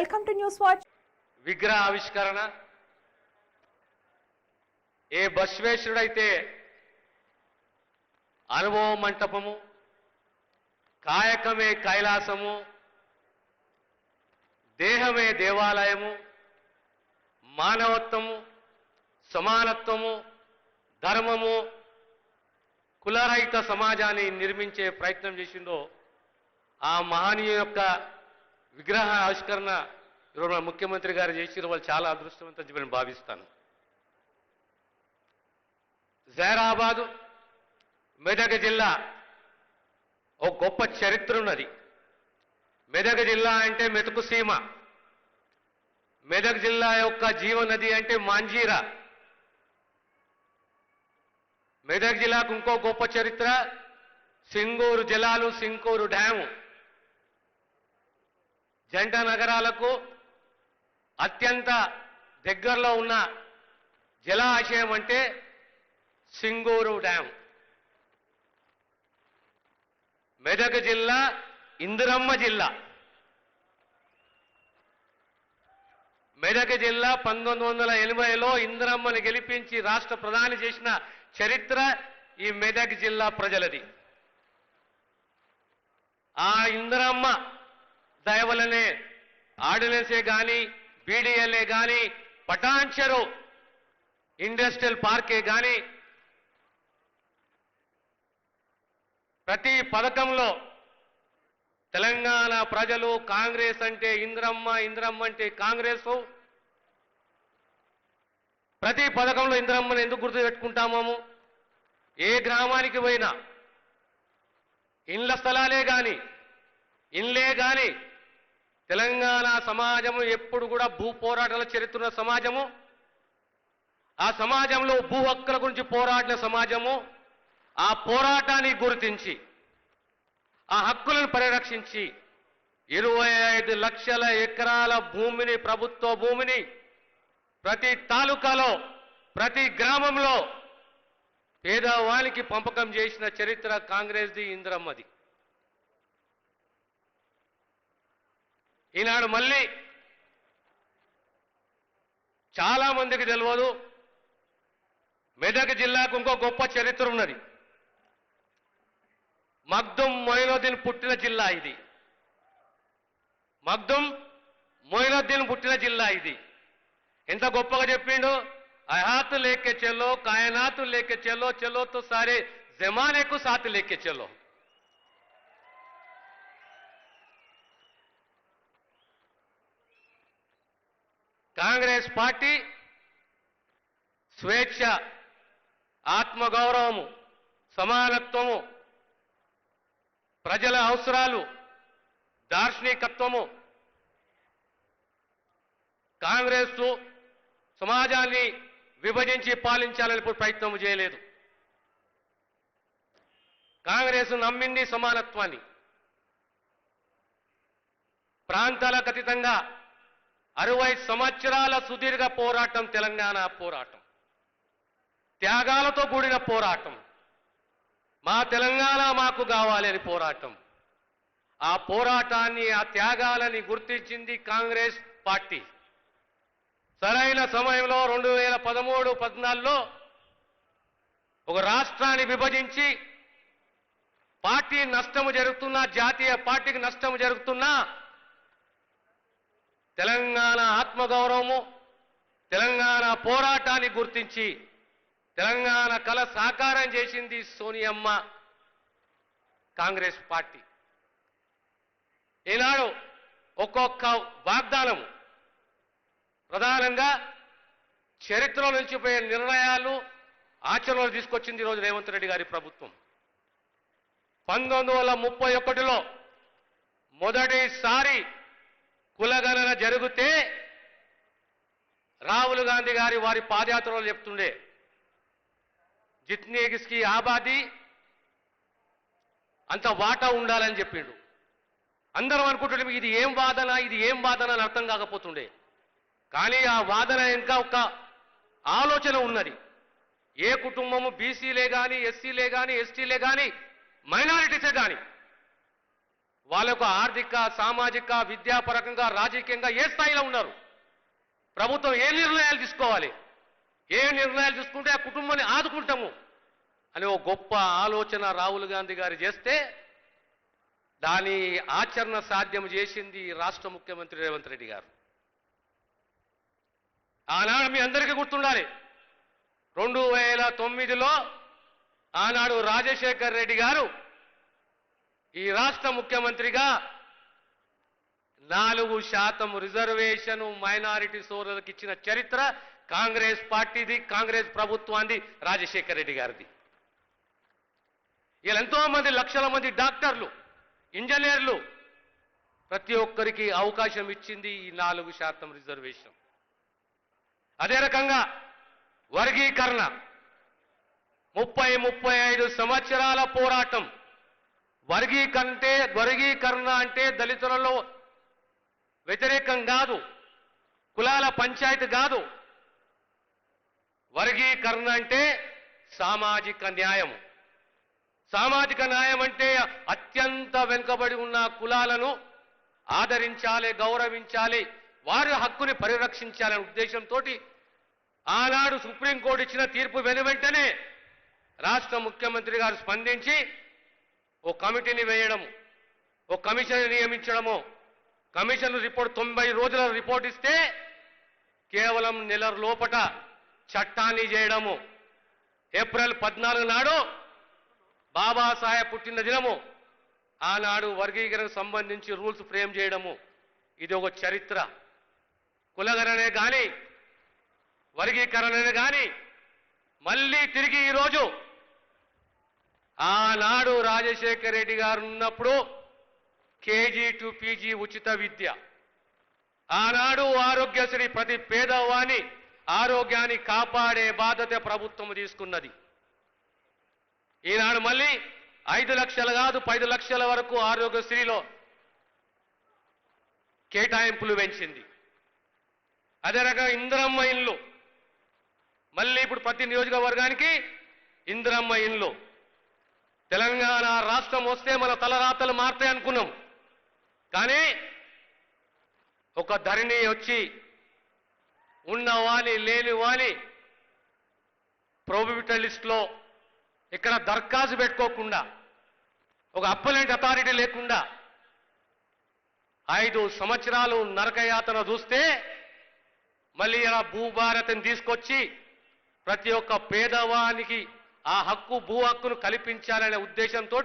Welcome to news watch. విగ్రహ ఆవిష్కరణ. ఏ బస్వేశ్వరుడైతే అనుభవ మంటపము కాయకమే కైలాసము దేహమే దేవాలయము మానవత్వము సమానత్వము ధర్మము కులరహిత సమాజాన్ని నిర్మించే ప్రయత్నం చేసిందో ఆ మహనీయు యొక్క విగ్రహ ఆవిష్కరణ ఈరోజు మన ముఖ్యమంత్రి గారు చేసిన వాళ్ళు చాలా అదృష్టవంతం చెప్పి నేను భావిస్తాను. జైరాబాదు మెదక్ జిల్లా ఒక గొప్ప చరిత్ర ఉన్నది. మెదక్ జిల్లా అంటే మెతుకు సీమ. మెదక్ జిల్లా యొక్క జీవనది అంటే మాంజీరా. మెదక్ జిల్లాకు ఇంకో గొప్ప చరిత్ర సింగూరు జలాలు సింగూరు డ్యాము. జంట నగరాలకు అత్యంత దగ్గరలో ఉన్న జలాశయం అంటే సింగూరు డ్యాం. మెదక్ జిల్లా ఇందిరమ్మ జిల్లా. మెదక్ జిల్లా పంతొమ్మిది వందల ఎనభైలో ఇందిరమ్మను గెలిపించి రాష్ట్ర ప్రధాని చేసిన చరిత్ర ఈ మెదక్ జిల్లా ప్రజలది. ఆ ఇందిరమ్మ దయవలనే ఆర్డినెన్సే కానీ బీడీఎల్ఏ కానీ పటాన్చెరు ఇండస్ట్రియల్ పార్కే కానీ ప్రతి పథకంలో తెలంగాణ ప్రజలు కాంగ్రెస్ అంటే ఇంద్రమ్మ ఇంద్రమ్మ అంటే కాంగ్రెస్. ప్రతి పథకంలో ఇంద్రమ్మను ఎందుకు గుర్తు పెట్టుకుంటాము ఏ గ్రామానికి పోయినా ఇండ్ల స్థలాలే కానీ ఇండ్లే కానీ తెలంగాణ సమాజము ఎప్పుడు కూడా భూ పోరాటాల చరిత్ర సమాజము ఆ సమాజంలో భూ హక్కుల గురించి పోరాడిన సమాజము ఆ పోరాటాన్ని గుర్తించి ఆ హక్కులను పరిరక్షించి ఇరవై ఐదు లక్షల ఎకరాల భూమిని ప్రభుత్వ భూమిని ప్రతి తాలూకాలో ప్రతి గ్రామంలో పేదవానికి పంపకం చేసిన చరిత్ర కాంగ్రెస్ది ఇందిరమ్మది. ఈనాడు మళ్ళీ చాలా మందికి తెలియదు. మెదక్ జిల్లాకు ఇంకో గొప్ప చరిత్ర ఉన్నది. మగ్దుం మొయినుద్దీన్ పుట్టిన జిల్లా ఇది. మగ్దుం మొయినుద్దీన్ పుట్టిన జిల్లా ఇది. ఎంత గొప్పగా చెప్పిండు అహాత్ లేకే చెల్లో కాయనాత్ లేకే చెల్లో చెల్లో సారే జమానేకు సాత్ లేకే చెల్లో కాంగ్రెస్ పార్టీ స్వేచ్ఛ ఆత్మగౌరవము సమానత్వము ప్రజల అవసరాలు దార్శనికత్వము. కాంగ్రెస్ సమాజాన్ని విభజించి పాలించాలని ప్రయత్నం చేయలేదు. కాంగ్రెస్ నమ్మింది సమానత్వాన్ని. ప్రాంతాలకు అతీతంగా అరవై సంవత్సరాల సుదీర్ఘ పోరాటం తెలంగాణ పోరాటం. త్యాగాలతో కూడిన పోరాటం. మా తెలంగాణ మాకు కావాలి అని పోరాటం. ఆ పోరాటాన్ని ఆ త్యాగాలని గుర్తించింది కాంగ్రెస్ పార్టీ. సరైన సమయంలో రెండు వేల పదమూడు పద్నాలుగులో ఒక రాష్ట్రాన్ని విభజించి పార్టీ నష్టము జరుగుతున్నా జాతీయ పార్టీకి నష్టము జరుగుతున్నా తెలంగాణ ఆత్మగౌరవము తెలంగాణ పోరాటాన్ని గుర్తించి తెలంగాణ కళ సాకారం చేసింది సోనియమ్మ కాంగ్రెస్ పార్టీ. ఈనాడు ఒక్కొక్క వాగ్దానము. ప్రధానంగా చరిత్రలో పోయే నిర్ణయాలు ఆచరణలో తీసుకొచ్చింది ఈరోజు రేవంత్ రెడ్డి గారి ప్రభుత్వం. పంతొమ్మిది వందల ముప్పై ఒకటిలో మొదటిసారి కులగణన జరిగితే రాహుల్ గాంధీ గారి వారి పాదయాత్రలో చెప్తుండే జిత్నీ కిస్కి ఆబాది అంత వాటా ఉండాలని చెప్పిండు. అందరం అనుకుంటుండే ఇది ఏం వాదన ఇది ఏం వాదన అని అర్థం కాకపోతుండే. కానీ ఆ వాదన ఇంకా ఒక ఆలోచన ఉన్నది. ఏ కుటుంబము బీసీలే కానీ ఎస్సీలే కానీ ఎస్టీలే కానీ మైనారిటీసే కానీ వాళ్ళకు ఆర్థిక సామాజిక విద్యాపరకంగా రాజకీయంగా ఏ స్థాయిలో ఉన్నారు? ప్రభుత్వం ఏ నిర్ణయాలు తీసుకోవాలి? ఏ నిర్ణయాలు తీసుకుంటే ఆ కుటుంబాన్ని ఆదుకుంటాము? అని ఒక గొప్ప ఆలోచన రాహుల్ గాంధీ గారు చేస్తే దాని ఆచరణ సాధ్యం చేసింది రాష్ట్ర ముఖ్యమంత్రి రేవంత్ రెడ్డి గారు. ఆనాడు మీ అందరికీ గుర్తుండాలి. రెండు వేల తొమ్మిదిలో ఆనాడు రాజశేఖర్ రెడ్డి గారు ఈ రాష్ట్ర ముఖ్యమంత్రిగా నాలుగు శాతం రిజర్వేషన్ మైనారిటీ సోదరులకు ఇచ్చిన చరిత్ర కాంగ్రెస్ పార్టీది కాంగ్రెస్ ప్రభుత్వాన్ని రాజశేఖర్ రెడ్డి గారిది. ఇలా ఎంతో మంది లక్షల మంది డాక్టర్లు ఇంజనీర్లు ప్రతి ఒక్కరికి అవకాశం ఇచ్చింది ఈ నాలుగు శాతం రిజర్వేషన్. అదే రకంగా వర్గీకరణ ముప్పై ముప్పై ఐదు సంవత్సరాల పోరాటం వర్గీకంటే వర్గీకరణ అంటే దళితులలో వ్యతిరేకం కాదు. కులాల పంచాయతీ కాదు. వర్గీకరణ అంటే సామాజిక న్యాయం సామాజిక న్యాయం అంటే అత్యంత వెనుకబడి ఉన్న కులాలను ఆదరించాలి గౌరవించాలి వారి హక్కుని పరిరక్షించాలనే ఉద్దేశంతో ఆనాడు సుప్రీంకోర్టు ఇచ్చిన తీర్పు వెను వెంటనే రాష్ట్ర ముఖ్యమంత్రి గారు స్పందించి ఓ కమిటీని వేయడము ఓ కమిషన్ నియమించడము. కమిషన్ రిపోర్ట్ తొంభై రోజుల రిపోర్ట్ ఇస్తే కేవలం నెల లోపట చట్టాన్ని చేయడము. ఏప్రిల్ పద్నాలుగు నాడు బాబాసాహెబ్ పుట్టిన దినము. ఆనాడు వర్గీకరణకు సంబంధించి రూల్స్ ఫ్రేమ్ చేయడము. ఇది ఒక చరిత్ర. కులగణనే కానీ వర్గీకరణనే కానీ మళ్ళీ తిరిగి ఈరోజు ఆనాడు రాజశేఖర రెడ్డి గారు ఉన్నప్పుడు కేజీ టు పీజీ ఉచిత విద్య. ఆనాడు ఆరోగ్యశ్రీ ప్రతి పేదవాని ఆరోగ్యాన్ని కాపాడే బాధ్యత ప్రభుత్వం తీసుకున్నది. ఈనాడు మళ్ళీ ఐదు లక్షలు కాదు పది లక్షల వరకు ఆరోగ్యశ్రీలో కేటాయింపులు పెంచింది. అదే రకంగా ఇందిరమ్మ ఇండ్లు మళ్ళీ ఇప్పుడు ప్రతి నియోజకవర్గానికి ఇందిరమ్మ ఇండ్లు తెలంగాణ రాష్ట్రం వస్తే మన తలరాతలు మారుతాయి అనుకున్నాం. కానీ ఒక ధరణి వచ్చి ఉన్న వాలి లేని వాలి ప్రోబిటల్ లిస్ట్లో ఇక్కడ దరఖాస్తు పెట్టుకోకుండా ఒక అప్పలెంట్ అథారిటీ లేకుండా ఐదు సంవత్సరాలు నరకయాతన చూస్తే మళ్ళీ ఇలా భూభారతిని తీసుకొచ్చి ప్రతి ఒక్క పేదవానికి ఆ హక్కు భూ హక్కును కల్పించాలనే ఉద్దేశంతో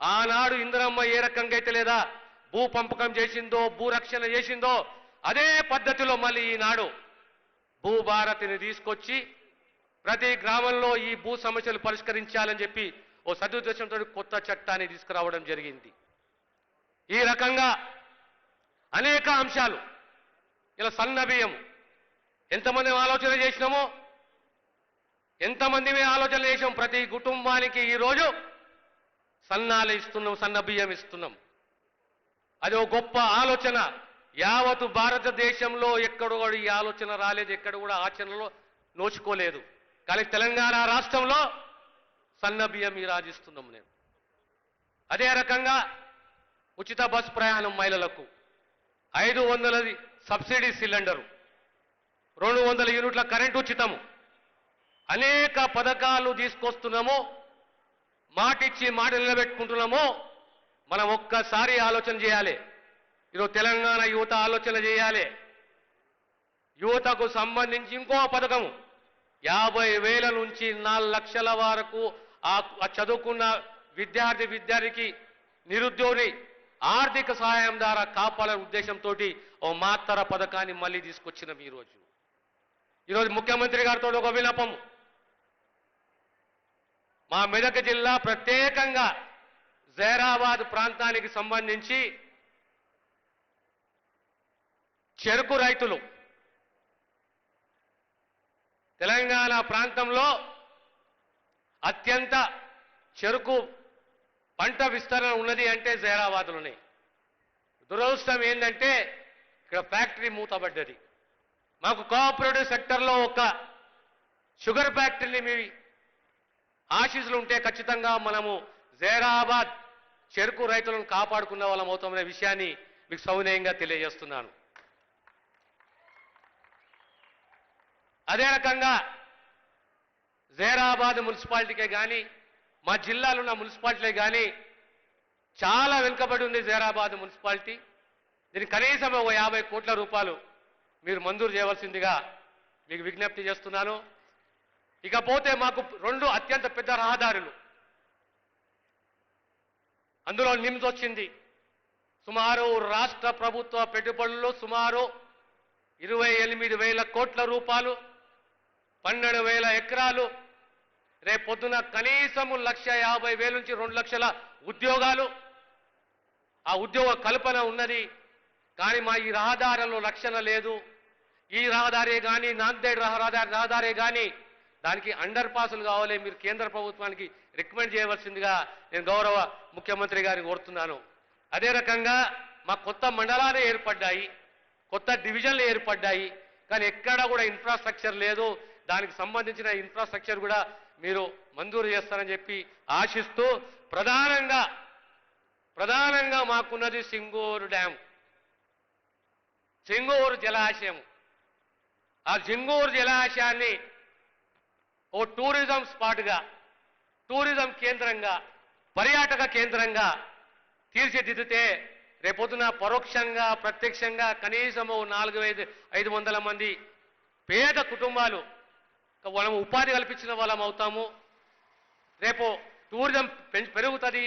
ఆనాడు ఇందిరమ్మ ఏ రకంగా అయితే లేదా భూ పంపకం చేసిందో భూ రక్షణ చేసిందో అదే పద్ధతిలో మళ్ళీ ఈనాడు భూభారతిని తీసుకొచ్చి ప్రతి గ్రామంలో ఈ భూ సమస్యలు పరిష్కరించాలని చెప్పి ఓ సదుద్దేశంతో కొత్త చట్టాన్ని తీసుకురావడం జరిగింది. ఈ రకంగా అనేక అంశాలు ఇలా సన్న బియ్యం ఎంతమంది ఆలోచన చేసినామో ఎంతమంది మేము ఆలోచన చేసాం ప్రతి కుటుంబానికి ఈరోజు సన్నాలు ఇస్తున్నాం సన్న బియ్యం ఇస్తున్నాం. అది ఒక గొప్ప ఆలోచన. యావత్ భారతదేశంలో ఎక్కడ కూడా ఈ ఆలోచన రాలేదు ఎక్కడ కూడా ఆచరణలో నోచుకోలేదు. కానీ తెలంగాణ రాష్ట్రంలో సన్న బియ్యం ఈ రాజిస్తున్నాం నేను అదే రకంగా ఉచిత బస్ ప్రయాణం మహిళలకు. ఐదు వందలది సబ్సిడీ సిలిండరు. రెండు వందల యూనిట్ల కరెంటు ఉచితము. అనేక పథకాలు తీసుకొస్తున్నాము మాటిచ్చి మాట నిలబెట్టుకుంటున్నామో మనం ఒక్కసారి ఆలోచన చేయాలి. ఈరోజు తెలంగాణ యువత ఆలోచన చేయాలి. యువతకు సంబంధించి ఇంకో పథకం. యాభై వేల నుంచి నాలుగు లక్షల వరకు ఆ చదువుకున్న విద్యార్థి విద్యార్థికి నిరుద్యోగి ఆర్థిక సహాయం ద్వారా కాపాడాలనే ఉద్దేశంతో ఓ మాత్తర పథకాన్ని మళ్ళీ తీసుకొచ్చిన ఈరోజు. ఈరోజు ముఖ్యమంత్రి గారితో ఒక వినపం మా మెదక్ జిల్లా ప్రత్యేకంగా జైరాబాద్ ప్రాంతానికి సంబంధించి చెరుకు రైతులు తెలంగాణ ప్రాంతంలో అత్యంత చెరుకు పంట విస్తరణ ఉన్నది అంటే జైరాబాద్లోనే. దురదృష్టం ఏంటంటే ఇక్కడ ఫ్యాక్టరీ మూతబడ్డది. మాకు కోఆపరేటివ్ సెక్టర్లో ఒక షుగర్ ఫ్యాక్టరీని మీ ఆశీస్సులు ఉంటే ఖచ్చితంగా మనము జైరాబాద్ చెరుకు రైతులను కాపాడుకున్న వాళ్ళం అవుతామనే విషయాన్ని మీకు సౌనయంగా తెలియజేస్తున్నాను. అదే రకంగా జైరాబాద్ మున్సిపాలిటీకే కానీ మా జిల్లాలో ఉన్న మున్సిపాలిటీలే కానీ చాలా వెనుకబడి ఉంది జైరాబాద్ మున్సిపాలిటీ. దీనికి కనీసం ఒక యాభై కోట్ల రూపాయలు మీరు మంజూరు చేయవలసిందిగా మీకు విజ్ఞప్తి చేస్తున్నాను. ఇకపోతే మాకు రెండు అత్యంత పెద్ద రహదారులు. అందులో నిమ్స్ వచ్చింది. సుమారు రాష్ట్ర ప్రభుత్వ పెట్టుబడులు సుమారు ఇరవై ఎనిమిది వేల కోట్ల రూపాయలు పన్నెండు వేల ఎకరాలు రేపొద్దున కనీసము లక్ష యాభై వేల నుంచి రెండు లక్షల ఉద్యోగాలు. ఆ ఉద్యోగ కల్పన ఉన్నది. కానీ మా ఈ రహదారుల్లో రక్షణ లేదు. ఈ రహదారే కానీ నాందేడ్ రహదారి రహదారే కానీ దానికి అండర్ పాసులు కావాలి. మీరు కేంద్ర ప్రభుత్వానికి రికమెండ్ చేయవలసిందిగా నేను గౌరవ ముఖ్యమంత్రి గారిని కోరుతున్నాను. అదే రకంగా మా కొత్త మండలాలు ఏర్పడ్డాయి. కొత్త డివిజన్లు ఏర్పడ్డాయి. కానీ ఎక్కడా కూడా ఇన్ఫ్రాస్ట్రక్చర్ లేదు. దానికి సంబంధించిన ఇన్ఫ్రాస్ట్రక్చర్ కూడా మీరు మంజూరు చేస్తారని చెప్పి ఆశిస్తూ ప్రధానంగా ప్రధానంగా మాకున్నది సింగూరు డ్యామ్ సింగూరు జలాశయం. ఆ సింగూరు జలాశయాన్ని ఓ టూరిజం స్పాట్గా టూరిజం కేంద్రంగా పర్యాటక కేంద్రంగా తీర్చిదిద్దితే రేపొద్దున పరోక్షంగా ప్రత్యక్షంగా కనీసము నాలుగు ఐదు ఐదు వందల మంది పేద కుటుంబాలు మనం ఉపాధి కల్పించిన వాళ్ళం అవుతాము. రేపు టూరిజం పెరుగుతుంది.